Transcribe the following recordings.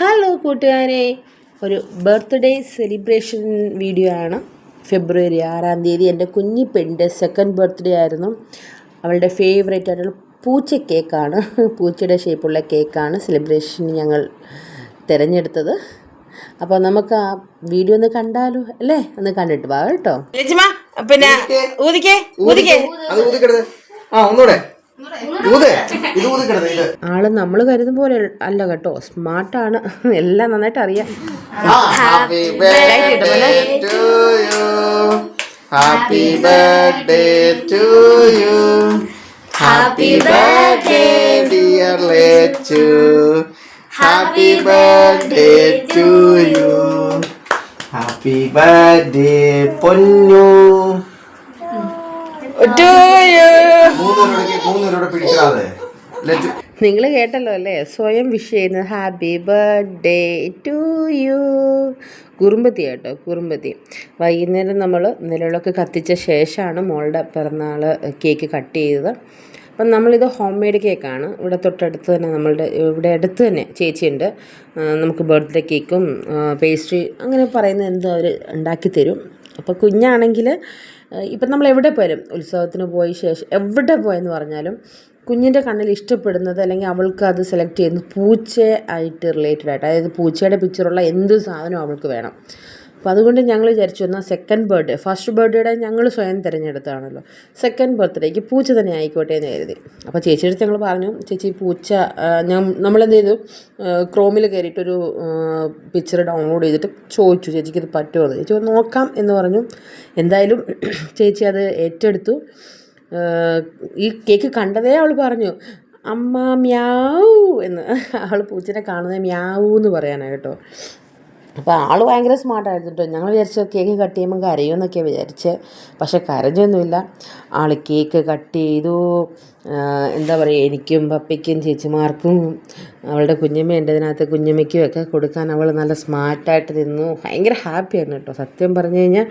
Hello കൂട്ടുകാരെ. ഒരു birthday celebration video ആണ്. ഫെബ്രുവരി ആറാം തീയതി എന്റെ കുഞ്ഞി പെണ്ണിന്റെ സെക്കൻഡ് ബർത്ത്ഡേ ആയിരുന്നു. അവളുടെ ഫേവറേറ്റ് ആയിട്ടുള്ള പൂച്ച കേക്കാണ് പൂച്ചയുടെ ഷേപ്പുള്ള കേക്കാണ് സെലിബ്രേഷൻ ഞങ്ങൾ തിരഞ്ഞെടുത്തത്. അപ്പോൾ നമുക്ക് ആ വീഡിയോ ഒന്ന് കണ്ടാലോ? അല്ലേ? ഒന്ന് കണ്ടിട്ട് വാ കേട്ടോ. പിന്നെ ഊതിക്കേ. ഊതിക്കേ. ആ ഒന്നുകൂടെ. ആൾ നമ്മൾ കരുതും പോലെ അല്ല കേട്ടോ. സ്മാർട്ടാണ് എല്ലാം നന്നായിട്ട് അറിയാം. Happy birthday to you happy birthday dear Lechu happy birthday to you happy birthday പൊന്നു നിങ്ങൾ കേട്ടല്ലോ അല്ലേ? സ്വയം വിഷ് ചെയ്യുന്നത് ഹാപ്പി ബർത്ത്ഡേ ടു യു കുറുമ്പത്തി കേട്ടോ കുറുമ്പത്തി. വൈകുന്നേരം നമ്മൾ നിലവിളക്ക് കത്തിച്ച ശേഷമാണ് മോളുടെ പിറന്നാൾ കേക്ക് കട്ട് ചെയ്തത്. അപ്പം നമ്മളിത് ഹോം മെയ്ഡ് കേക്കാണ് ഇവിടെ തൊട്ടടുത്ത് തന്നെ നമ്മളുടെ ഇവിടെ അടുത്ത് തന്നെ ചേച്ചിയുണ്ട് നമുക്ക് ബർത്ത്ഡേ കേക്കും പേസ്ട്രി അങ്ങനെ പറയുന്ന എന്തോ അവർ ഉണ്ടാക്കി തരും. അപ്പോൾ കുഞ്ഞാണെങ്കിൽ ഇപ്പം നമ്മൾ എവിടെ പോയാലും ഉത്സവത്തിന് പോയ ശേഷം എവിടെ പോയെന്ന് പറഞ്ഞാലും കുഞ്ഞിന്റെ കണ്ണിൽ ഇഷ്ടപ്പെടുന്നത് അല്ലെങ്കിൽ അവൾക്ക് അത് സെലക്ട് ചെയ്യുന്നത് പൂച്ച ആയിട്ട് റിലേറ്റഡ് ആയിട്ട്. അതായത് പൂച്ചയുടെ പിക്ചറുള്ള എന്ത് സാധനവും അവൾക്ക് വേണം. അപ്പോൾ അതുകൊണ്ട് ഞങ്ങൾ വിചാരിച്ചു എന്നാൽ സെക്കൻഡ് ബർത്ത്ഡേ ഫസ്റ്റ് ബർത്ത്ഡേയുടെ ഞങ്ങൾ സ്വയം തിരഞ്ഞെടുത്താണല്ലോ സെക്കൻഡ് ബർത്ത്ഡേക്ക് പൂച്ച തന്നെ ആയിക്കോട്ടെ എന്ന് കരുതി. അപ്പോൾ ചേച്ചിയുടെ ഞങ്ങൾ പറഞ്ഞു ചേച്ചി പൂച്ച ഞാൻ നമ്മളെന്ത് ചെയ്തു? ക്രോമിൽ കയറിയിട്ടൊരു പിക്ചർ ഡൗൺലോഡ് ചെയ്തിട്ട് ചോദിച്ചു ചേച്ചിക്ക് ഇത് പറ്റുമോ എന്ന്? ചേച്ചി നോക്കാം എന്ന് പറഞ്ഞു. എന്തായാലും ചേച്ചി അത് ഏറ്റെടുത്തു. ഈ കേക്ക് കണ്ടതേ അവൾ പറഞ്ഞു അമ്മ മ്യാവൂ എന്ന്. അവൾ പൂച്ചനെ കാണുന്നത് മ്യാവൂ എന്ന് പറയാനാണ് കേട്ടോ. അപ്പോൾ ആൾ ഭയങ്കര സ്മാർട്ടായിരുന്നു കേട്ടോ ഞങ്ങൾ വിചാരിച്ചു കേക്ക് കട്ട് ചെയ്യുമ്പോൾ കരയുമെന്നൊക്കെയാണ് വിചാരിച്ച്. പക്ഷെ കരഞ്ഞൊന്നുമില്ല. ആൾ കേക്ക് കട്ട് ചെയ്തു. എന്താ പറയുക എനിക്കും പപ്പയ്ക്കും ചേച്ചിമാർക്കും അവളുടെ കുഞ്ഞമ്മ ഇതിനകത്ത് കുഞ്ഞമ്മയ്ക്കും ഒക്കെ കൊടുക്കാൻ അവൾ നല്ല സ്മാർട്ടായിട്ട് നിന്നു. ഭയങ്കര ഹാപ്പിയാണ് കേട്ടോ സത്യം പറഞ്ഞു കഴിഞ്ഞാൽ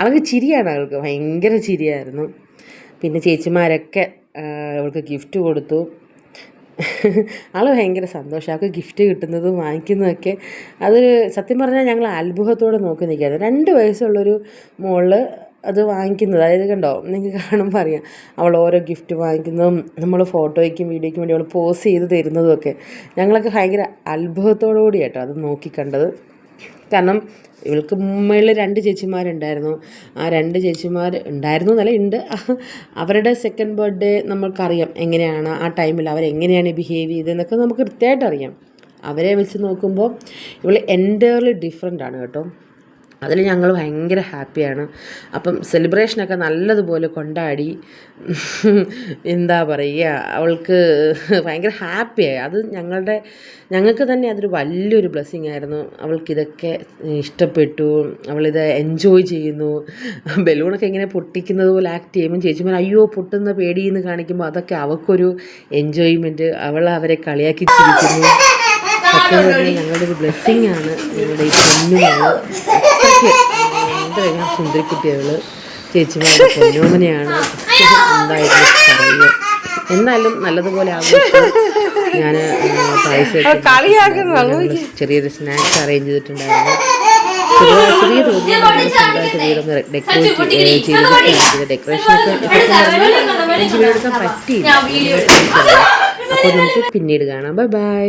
ആൾക്ക് ചിരിയാണ് അവൾക്ക് ഭയങ്കര ചിരിയായിരുന്നു. പിന്നെ ചേച്ചിമാരൊക്കെ അവൾക്ക് ഗിഫ്റ്റ് കൊടുത്തു. ആൾ ഭയങ്കര സന്തോഷം. അവൾക്ക് ഗിഫ്റ്റ് കിട്ടുന്നതും വാങ്ങിക്കുന്നതൊക്കെ അതൊരു സത്യം പറഞ്ഞാൽ ഞങ്ങൾ അത്ഭുതത്തോടെ നോക്കി നിൽക്കുകയാണ്. രണ്ട് വയസ്സുള്ളൊരു മോൾ അത് വാങ്ങിക്കുന്നത്. അതായത് കണ്ടോ നിങ്ങൾക്ക് കാണുമ്പോൾ അറിയാം. അവൾ ഓരോ ഗിഫ്റ്റ് വാങ്ങിക്കുന്നതും നമ്മൾ ഫോട്ടോയ്ക്കും വീഡിയോയ്ക്കും വേണ്ടി അവൾ പോസ് ചെയ്ത് തരുന്നതും ഒക്കെ. ഞങ്ങളൊക്കെ ഭയങ്കര അത്ഭുതത്തോടു കൂടി കേട്ടോ അത് നോക്കിക്കണ്ടത് കാരണം ഇവൾക്ക് മുമ്പേയുള്ള രണ്ട് ചേച്ചിമാരുണ്ടായിരുന്നു. ആ രണ്ട് ചേച്ചിമാർ ഉണ്ടായിരുന്നു എന്നല്ല ഉണ്ട്. അവരുടെ സെക്കൻഡ് ബർത്ത്ഡേ നമ്മൾക്കറിയാം എങ്ങനെയാണ് ആ ടൈമിൽ അവരെങ്ങനെയാണ് ബിഹേവ് ചെയ്തതെന്നൊക്കെ നമുക്ക് കൃത്യമായിട്ട് അറിയാം അവരെ വെച്ച് നോക്കുമ്പോൾ ഇവൾ എന്റയർലി ഡിഫറെന്റ് ആണ് കേട്ടോ. അതിൽ ഞങ്ങൾ ഭയങ്കര ഹാപ്പിയാണ്. അപ്പം സെലിബ്രേഷനൊക്കെ നല്ലതുപോലെ കൊണ്ടാടി. എന്താ പറയുക അവൾക്ക് ഭയങ്കര ഹാപ്പിയായി. അത് ഞങ്ങളുടെ ഞങ്ങൾക്ക് തന്നെ അതൊരു വലിയൊരു ബ്ലെസ്സിങ് ആയിരുന്നു. അവൾക്കിതൊക്കെ ഇഷ്ടപ്പെട്ടു. അവളിത് എൻജോയ് ചെയ്യുന്നു. ബലൂണൊക്കെ ഇങ്ങനെ പൊട്ടിക്കുന്നത് പോലെ ആക്ട് ചെയ്യുമ്പോൾ ചേച്ചിമാർ അയ്യോ പൊട്ടുന്ന പേടിയെന്ന് കാണിക്കുമ്പോൾ അതൊക്കെ അവൾക്കൊരു എൻജോയ്മെന്റ് അവൾ അവരെ കളിയാക്കി ചിരിക്കുന്നു. സത്യം പറഞ്ഞാൽ ഞങ്ങളുടെ ഒരു ബ്ലെസ്സിങ് ആണ്. ഞങ്ങളുടെ ഈ പൊന്നുമോൾ അത്രയ്ക്ക് എന്താ സുന്ദരിക്കുട്ടികൾ ചേച്ചിമാരുടെ പൊന്നോമനയാണ്. പറയുക എന്നാലും നല്ലതുപോലെ ആഘോഷിച്ചു ഞാൻ ചെറിയൊരു സ്നാക്സ് അറേഞ്ച് ചെയ്തിട്ടുണ്ടായിരുന്നു. ചെറിയ ചെറിയ തോതിൽ സ്വന്തമായിട്ട് വീടൊന്ന് ഡെക്കറേറ്റ് ചെയ്തിട്ടുണ്ട് ഡെക്കറേഷനൊക്കെ സത്യം പറഞ്ഞാൽ എനിക്ക് വീടെടുക്കാൻ പറ്റിയില്ല. അപ്പോൾ നമുക്ക് പിന്നീട് കാണാം. Bye bye.